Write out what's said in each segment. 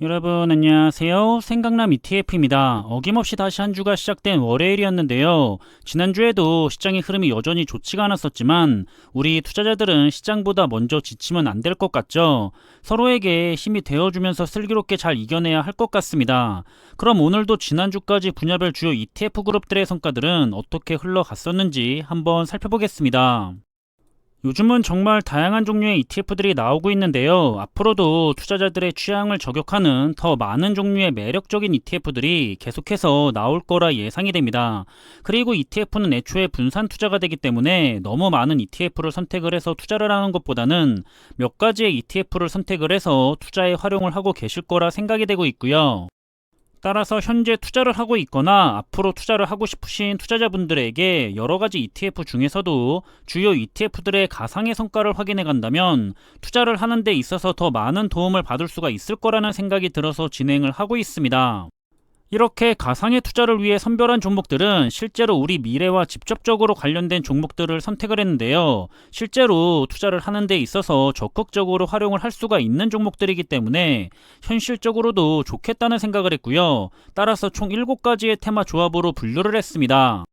여러분 안녕하세요. 생강남 ETF입니다. 어김없이 다시 한 주가 시작된 월요일이었는데요. 지난주에도 시장의 흐름이 여전히 좋지가 않았었지만 우리 투자자들은 시장보다 먼저 지치면 안 될 것 같죠. 서로에게 힘이 되어주면서 슬기롭게 잘 이겨내야 할 것 같습니다. 그럼 오늘도 지난주까지 분야별 주요 ETF 그룹들의 성과들은 어떻게 흘러갔었는지 한번 살펴보겠습니다. 요즘은 정말 다양한 종류의 ETF들이 나오고 있는데요. 앞으로도 투자자들의 취향을 저격하는 더 많은 종류의 매력적인 ETF들이 계속해서 나올 거라 예상이 됩니다. 그리고 ETF는 애초에 분산 투자가 되기 때문에 너무 많은 ETF를 선택을 해서 투자를 하는 것보다는 몇 가지의 ETF를 선택을 해서 투자에 활용을 하고 계실 거라 생각이 되고 있고요. 따라서 현재 투자를 하고 있거나 앞으로 투자를 하고 싶으신 투자자분들에게 여러 가지 ETF 중에서도 주요 ETF들의 가상의 성과를 확인해 간다면 투자를 하는 데 있어서 더 많은 도움을 받을 수가 있을 거라는 생각이 들어서 진행을 하고 있습니다. 이렇게 가상의 투자를 위해 선별한 종목들은 실제로 우리 미래와 직접적으로 관련된 종목들을 선택을 했는데요. 실제로 투자를 하는 데 있어서 적극적으로 활용을 할 수가 있는 종목들이기 때문에 현실적으로도 좋겠다는 생각을 했고요. 따라서 총 7가지의 테마 조합으로 분류를 했습니다.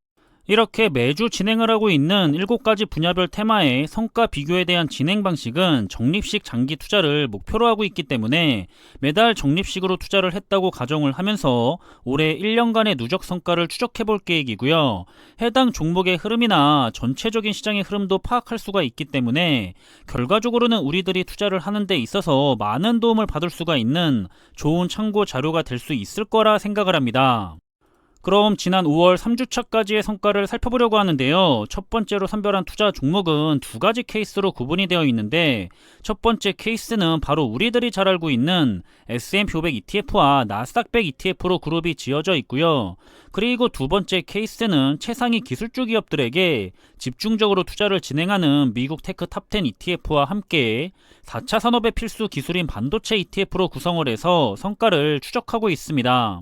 이렇게 매주 진행을 하고 있는 7가지 분야별 테마의 성과 비교에 대한 진행 방식은 적립식 장기 투자를 목표로 하고 있기 때문에 매달 적립식으로 투자를 했다고 가정을 하면서 올해 1년간의 누적 성과를 추적해 볼 계획이고요. 해당 종목의 흐름이나 전체적인 시장의 흐름도 파악할 수가 있기 때문에 결과적으로는 우리들이 투자를 하는 데 있어서 많은 도움을 받을 수가 있는 좋은 참고 자료가 될 수 있을 거라 생각을 합니다. 그럼 지난 5월 3주차까지의 성과를 살펴보려고 하는데요. 첫 번째로 선별한 투자 종목은 두 가지 케이스로 구분이 되어 있는데 첫 번째 케이스는 바로 우리들이 잘 알고 있는 S&P 500 ETF와 나스닥 100 ETF로 그룹이 지어져 있고요. 그리고 두 번째 케이스는 최상위 기술주 기업들에게 집중적으로 투자를 진행하는 미국 테크 탑10 ETF와 함께 4차 산업의 필수 기술인 반도체 ETF로 구성을 해서 성과를 추적하고 있습니다.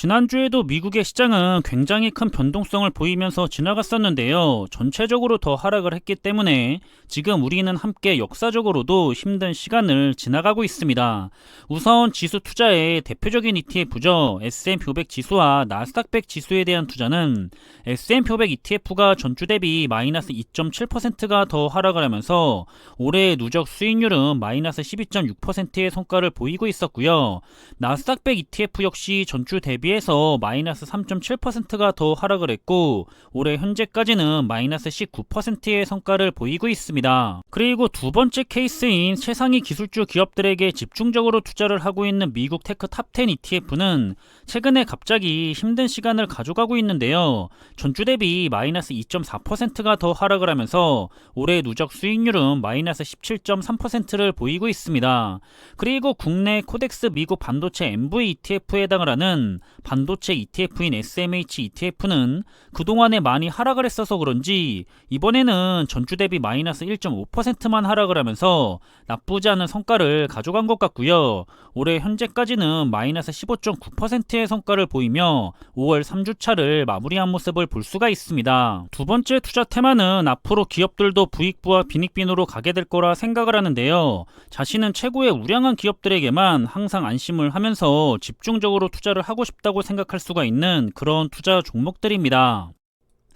지난주에도 미국의 시장은 굉장히 큰 변동성을 보이면서 지나갔었는데요. 전체적으로 더 하락을 했기 때문에 지금 우리는 함께 역사적으로도 힘든 시간을 지나가고 있습니다. 우선 지수 투자의 대표적인 ETF죠. S&P 500 지수와 나스닥 100 지수에 대한 투자는 S&P 500 ETF가 전주 대비 마이너스 2.7%가 더 하락을 하면서 올해의 누적 수익률은 마이너스 12.6%의 성과를 보이고 있었고요. 나스닥 100 ETF 역시 전주 대비 대 비해서 마이너스 3.7%가 더 하락을 했고 올해 현재까지는 마이너스 19%의 성과를 보이고 있습니다. 그리고 두 번째 케이스인 최상위 기술주 기업들에게 집중적으로 투자를 하고 있는 미국 테크 탑10 ETF는 최근에 갑자기 힘든 시간을 가져가고 있는데요. 전주 대비 마이너스 2.4%가 더 하락을 하면서 올해 누적 수익률은 마이너스 17.3%를 보이고 있습니다. 그리고 국내 코덱스 미국 반도체 MV ETF에 해당을 하는 반도체 ETF인 SMH ETF는 그동안에 많이 하락을 했어서 그런지 이번에는 전주 대비 마이너스 1.5%만 하락을 하면서 나쁘지 않은 성과를 가져간 것 같고요. 올해 현재까지는 마이너스 15.9%의 성과를 보이며 5월 3주차를 마무리한 모습을 볼 수가 있습니다. 두 번째 투자 테마는 앞으로 기업들도 부익부와 빈익빈으로 가게 될 거라 생각을 하는데요. 자신은 최고의 우량한 기업들에게만 항상 안심을 하면서 집중적으로 투자를 하고 싶다 고 생각할 수가 있는 그런 투자 종목들입니다.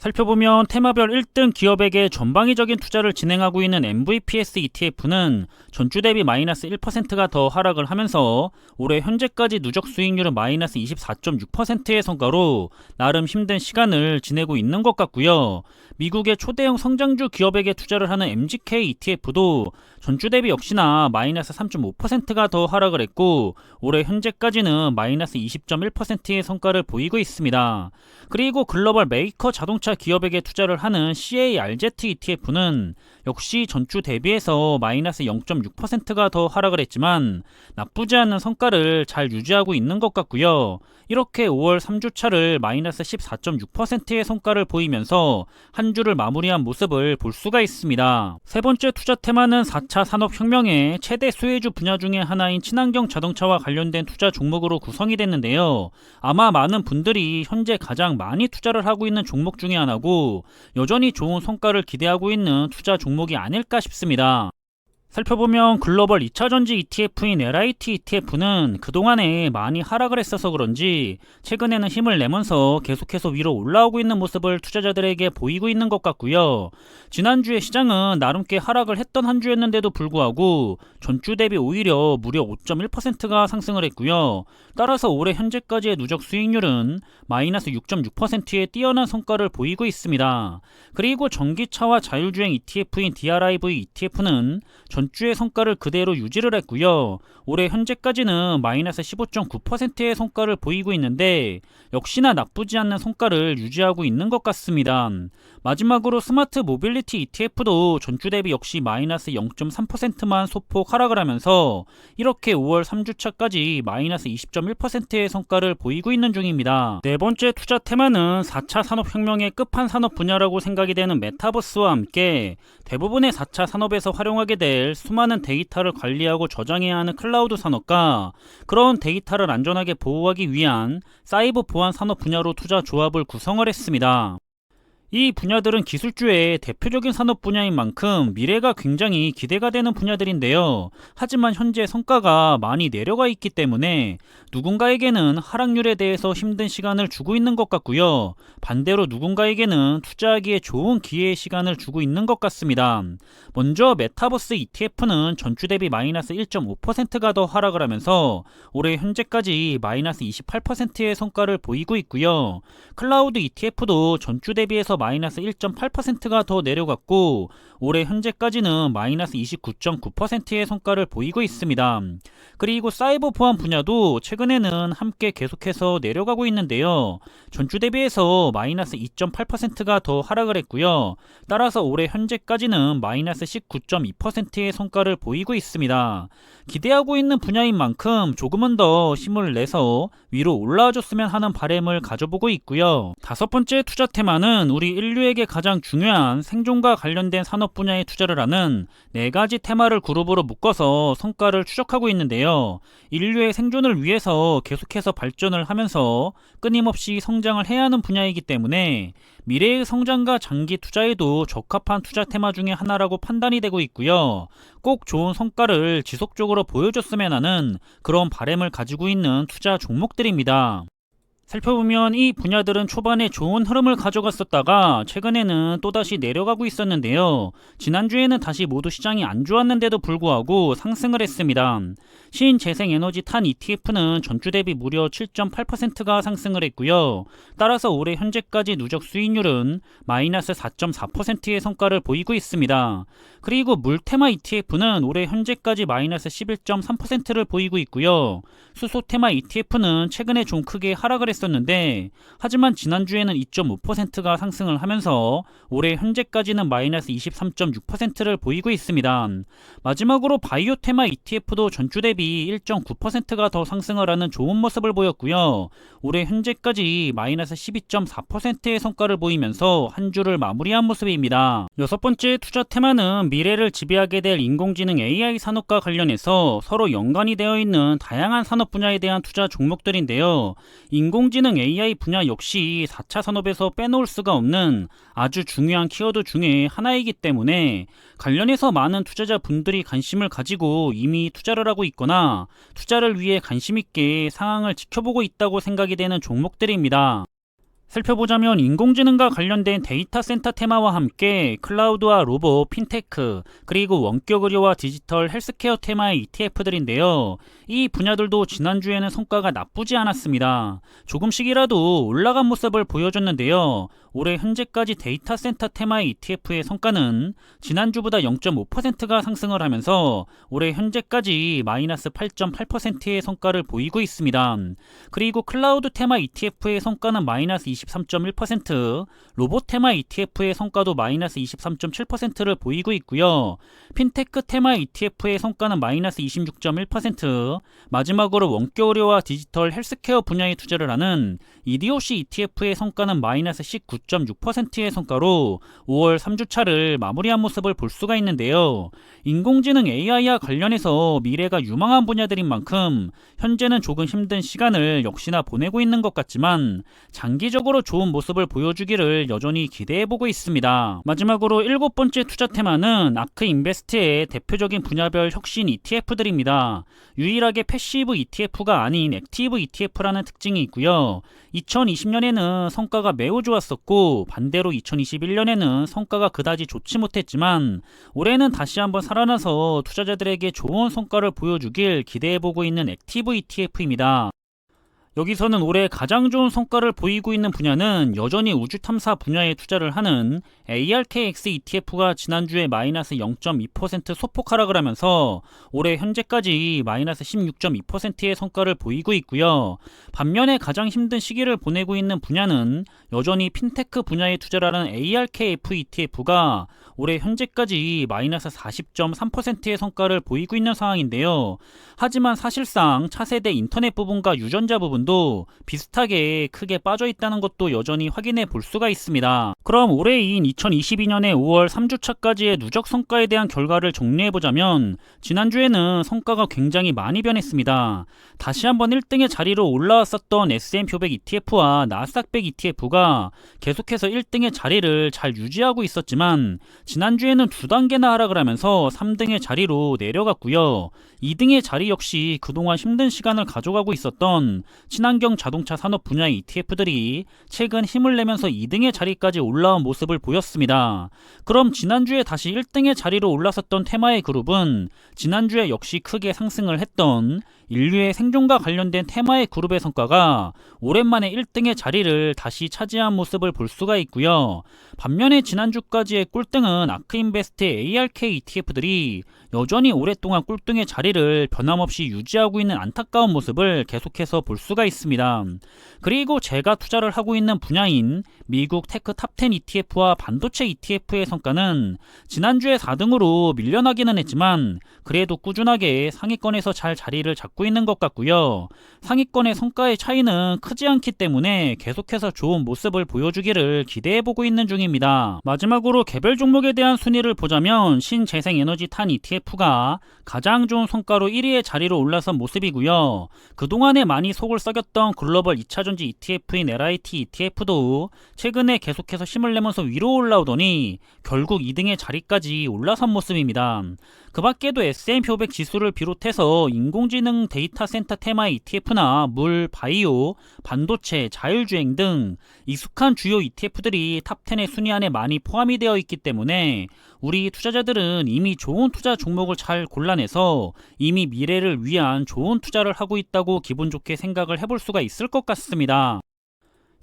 살펴보면 테마별 1등 기업에게 전방위적인 투자를 진행하고 있는 MVPS ETF는 전주 대비 마이너스 1%가 더 하락을 하면서 올해 현재까지 누적 수익률은 마이너스 24.6%의 성과로 나름 힘든 시간을 지내고 있는 것 같고요. 미국의 초대형 성장주 기업에게 투자를 하는 MGK ETF도 전주 대비 역시나 마이너스 3.5%가 더 하락을 했고 올해 현재까지는 마이너스 20.1%의 성과를 보이고 있습니다. 그리고 글로벌 메이커 자동차 기업에게 투자를 하는 CARZ ETF는 역시 전주 대비해서 마이너스 0.6%가 더 하락을 했지만 나쁘지 않은 성과를 잘 유지하고 있는 것 같고요. 이렇게 5월 3주차를 마이너스 14.6%의 성과를 보이면서 한 주를 마무리한 모습을 볼 수가 있습니다. 세 번째 투자 테마는 4차 산업혁명의 최대 수혜주 분야 중의 하나인 친환경 자동차와 관련된 투자 종목으로 구성이 됐는데요. 아마 많은 분들이 현재 가장 많이 투자를 하고 있는 종목 중의 하나고 여전히 좋은 성과를 기대하고 있는 투자 종목이 아닐까 싶습니다. 살펴보면 글로벌 2차전지 ETF인 LIT ETF는 그동안에 많이 하락을 했어서 그런지 최근에는 힘을 내면서 계속해서 위로 올라오고 있는 모습을 투자자들에게 보이고 있는 것 같고요. 지난주에 시장은 나름 꽤 하락을 했던 한 주였는데도 불구하고 전주 대비 오히려 무려 5.1%가 상승을 했고요. 따라서 올해 현재까지의 누적 수익률은 마이너스 6.6%의 뛰어난 성과를 보이고 있습니다. 그리고 전기차와 자율주행 ETF인 DRIV ETF는 전 주의 성과를 그대로 유지를 했고요. 올해 현재까지는 마이너스 15.9%의 성과를 보이고 있는데 역시나 나쁘지 않는 성과를 유지하고 있는 것 같습니다. 마지막으로 스마트 모빌리티 ETF도 전주 대비 역시 마이너스 0.3%만 소폭 하락을 하면서 이렇게 5월 3주차까지 마이너스 20.1%의 성과를 보이고 있는 중입니다. 네 번째 투자 테마는 4차 산업혁명의 끝판 산업 분야라고 생각이 되는 메타버스와 함께 대부분의 4차 산업에서 활용하게 될 수많은 데이터를 관리하고 저장해야 하는 클라우드 산업과 그런 데이터를 안전하게 보호하기 위한 사이버 보안 산업 분야로 투자 조합을 구성을 했습니다. 이 분야들은 기술주의 대표적인 산업 분야인 만큼 미래가 굉장히 기대가 되는 분야들인데요. 하지만 현재 성과가 많이 내려가 있기 때문에 누군가에게는 하락률에 대해서 힘든 시간을 주고 있는 것 같고요. 반대로 누군가에게는 투자하기에 좋은 기회의 시간을 주고 있는 것 같습니다. 먼저 메타버스 ETF는 전주 대비 마이너스 1.5%가 더 하락을 하면서 올해 현재까지 마이너스 28%의 성과를 보이고 있고요. 클라우드 ETF도 전주 대비해서 마이너스 1.8%가 더 내려갔고 올해 현재까지는 마이너스 29.9%의 성과를 보이고 있습니다. 그리고 사이버 보안 분야도 최근에는 함께 계속해서 내려가고 있는데요. 전주 대비해서 마이너스 2.8%가 더 하락을 했고요. 따라서 올해 현재까지는 마이너스 19.2%의 성과를 보이고 있습니다. 기대하고 있는 분야인 만큼 조금은 더 힘을 내서 위로 올라와 줬으면 하는 바램을 가져보고 있고요. 다섯 번째 투자 테마는 우리 인류에게 가장 중요한 생존과 관련된 산업 분야에 투자를 하는 네 가지 테마를 그룹으로 묶어서 성과를 추적하고 있는데요. 인류의 생존을 위해서 계속해서 발전을 하면서 끊임없이 성장을 해야 하는 분야이기 때문에 미래의 성장과 장기 투자에도 적합한 투자 테마 중에 하나라고 판단이 되고 있고요. 꼭 좋은 성과를 지속적으로 보여줬으면 하는 그런 바램을 가지고 있는 투자 종목들입니다. 살펴보면 이 분야들은 초반에 좋은 흐름을 가져갔었다가 최근에는 또다시 내려가고 있었는데요. 지난주에는 다시 모두 시장이 안 좋았는데도 불구하고 상승을 했습니다. 신재생에너지 탄 ETF는 전주 대비 무려 7.8%가 상승을 했고요. 따라서 올해 현재까지 누적 수익률은 마이너스 4.4%의 성과를 보이고 있습니다. 그리고 물테마 ETF는 올해 현재까지 마이너스 11.3%를 보이고 있고요. 수소 테마 ETF는 최근에 좀 크게 하락을 했었는데 하지만 지난주에는 2.5%가 상승을 하면서 올해 현재까지는 마이너스 23.6%를 보이고 있습니다. 마지막으로 바이오 테마 ETF도 전주 대비 1.9%가 더 상승을 하는 좋은 모습을 보였고요. 올해 현재까지 마이너스 12.4%의 성과를 보이면서 한 주를 마무리한 모습입니다. 여섯 번째 투자 테마는 미래를 지배하게 될 인공지능 AI 산업과 관련해서 서로 연관이 되어 있는 다양한 산업 분야에 대한 투자 종목들인데요. 인공지능 AI 분야 역시 4차 산업에서 빼놓을 수가 없는 아주 중요한 키워드 중에 하나이기 때문에 관련해서 많은 투자자분들이 관심을 가지고 이미 투자를 하고 있거나 투자를 위해 관심 있게 상황을 지켜보고 있다고 생각이 되는 종목들입니다. 살펴보자면 인공지능과 관련된 데이터 센터 테마와 함께 클라우드와 로봇, 핀테크, 그리고 원격 의료와 디지털 헬스케어 테마의 ETF들인데요. 이 분야들도 지난주에는 성과가 나쁘지 않았습니다. 조금씩이라도 올라간 모습을 보여줬는데요. 올해 현재까지 데이터 센터 테마의 ETF의 성과는 지난주보다 0.5%가 상승을 하면서 올해 현재까지 마이너스 8.8%의 성과를 보이고 있습니다. 그리고 클라우드 테마 ETF의 성과는 마이너스 23.1%, 로봇 테마 ETF의 성과도 마이너스 23.7%를 보이고 있고요. 핀테크 테마 ETF의 성과는 마이너스 26.1%, 마지막으로 원격 의료와 디지털 헬스케어 분야에 투자를 하는 EDOC ETF의 성과는 마이너스 19.6%의 성과로 5월 3주차를 마무리한 모습을 볼 수가 있는데요. 인공지능 AI와 관련해서 미래가 유망한 분야들인 만큼 현재는 조금 힘든 시간을 역시나 보내고 있는 것 같지만 장기적으로 전체적으로 좋은 모습을 보여주기를 여전히 기대해보고 있습니다. 마지막으로 일곱 번째 투자 테마는 아크 인베스트의 대표적인 분야별 혁신 ETF들입니다. 유일하게 패시브 ETF가 아닌 액티브 ETF라는 특징이 있고요. 2020년에는 성과가 매우 좋았었고 반대로 2021년에는 성과가 그다지 좋지 못했지만 올해는 다시 한번 살아나서 투자자들에게 좋은 성과를 보여주길 기대해보고 있는 액티브 ETF입니다. 여기서는 올해 가장 좋은 성과를 보이고 있는 분야는 여전히 우주 탐사 분야에 투자를 하는 ARKX ETF가 지난주에 마이너스 0.2% 소폭 하락을 하면서 올해 현재까지 마이너스 16.2%의 성과를 보이고 있고요. 반면에 가장 힘든 시기를 보내고 있는 분야는 여전히 핀테크 분야에 투자를 하는 ARKF ETF가 올해 현재까지 마이너스 40.3%의 성과를 보이고 있는 상황인데요. 하지만 사실상 차세대 인터넷 부분과 유전자 부분도 비슷하게 크게 빠져 있다는 것도 여전히 확인해 볼 수가 있습니다. 그럼 올해인 2022년의 5월 3주차까지의 누적 성과에 대한 결과를 정리해 보자면 지난주에는 성과가 굉장히 많이 변했습니다. 다시 한번 1등의 자리로 올라왔었던 S&P 500 ETF와 나스닥 100 ETF가 계속해서 1등의 자리를 잘 유지하고 있었지만 지난주에는 두 단계나 하락을 하면서 3등의 자리로 내려갔고요. 2등의 자리 역시 그동안 힘든 시간을 가져가고 있었던 친환경 자동차 산업 분야의 ETF들이 최근 힘을 내면서 2등의 자리까지 올라온 모습을 보였습니다. 그럼 지난주에 다시 1등의 자리로 올라섰던 테마의 그룹은 지난주에 역시 크게 상승을 했던 인류의 생존과 관련된 테마의 그룹의 성과가 오랜만에 1등의 자리를 다시 차지한 모습을 볼 수가 있고요. 반면에 지난주까지의 꿀등은 아크인베스트의 ARK ETF들이 여전히 오랫동안 꿀등의 자리를 변함없이 유지하고 있는 안타까운 모습을 계속해서 볼 수가 있습니다. 그리고 제가 투자를 하고 있는 분야인 미국 테크 탑10 ETF와 반도체 ETF의 성과는 지난주에 4등으로 밀려나기는 했지만 그래도 꾸준하게 상위권에서 잘 자리를 잡고 있는 것 같고요. 상위권의 성과의 차이는 크지 않기 때문에 계속해서 좋은 모습을 보여주기를 기대해보고 있는 중입니다. 마지막으로 개별 종목에 대한 순위를 보자면 신재생에너지 탄 ETF 가 가장 좋은 성과로 1위의 자리로 올라선 모습이고요. 그동안에 많이 속을 썩였던 글로벌 2차전지 ETF인 LIT ETF도 최근에 계속해서 힘을 내면서 위로 올라오더니 결국 2등의 자리까지 올라선 모습입니다. 그 밖에도 S&P 500 지수를 비롯해서 인공지능 데이터 센터 테마 ETF나 물, 바이오, 반도체, 자율주행 등 익숙한 주요 ETF들이 탑10의 순위 안에 많이 포함이 되어 있기 때문에 우리 투자자들은 이미 좋은 투자 종 목을 잘 골라내서 이미 미래를 위한 좋은 투자를 하고 있다고 기분 좋게 생각을 해볼 수가 있을 것 같습니다.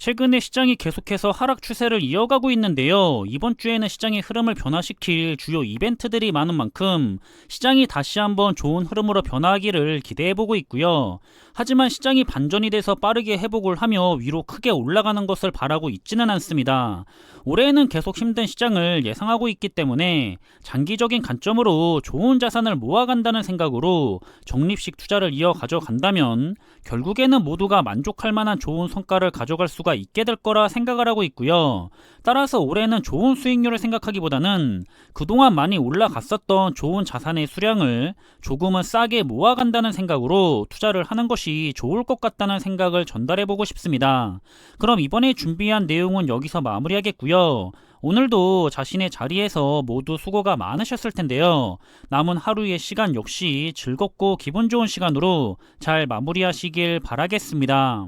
최근에 시장이 계속해서 하락 추세를 이어가고 있는데요. 이번 주에는 시장의 흐름을 변화시킬 주요 이벤트들이 많은 만큼 시장이 다시 한번 좋은 흐름으로 변화하기를 기대해보고 있고요. 하지만 시장이 반전이 돼서 빠르게 회복을 하며 위로 크게 올라가는 것을 바라고 있지는 않습니다. 올해는 계속 힘든 시장을 예상하고 있기 때문에 장기적인 관점으로 좋은 자산을 모아간다는 생각으로 적립식 투자를 이어 가져간다면 결국에는 모두가 만족할 만한 좋은 성과를 가져갈 수가 있게 될 거라 생각을 하고 있고요. 따라서 올해는 좋은 수익률을 생각하기보다는 그동안 많이 올라갔었던 좋은 자산의 수량을 조금은 싸게 모아간다는 생각으로 투자를 하는 것이 좋을 것 같다는 생각을 전달해보고 싶습니다. 그럼 이번에 준비한 내용은 여기서 마무리하겠고요. 오늘도 자신의 자리에서 모두 수고가 많으셨을 텐데요. 남은 하루의 시간 역시 즐겁고 기분 좋은 시간으로 잘 마무리하시길 바라겠습니다.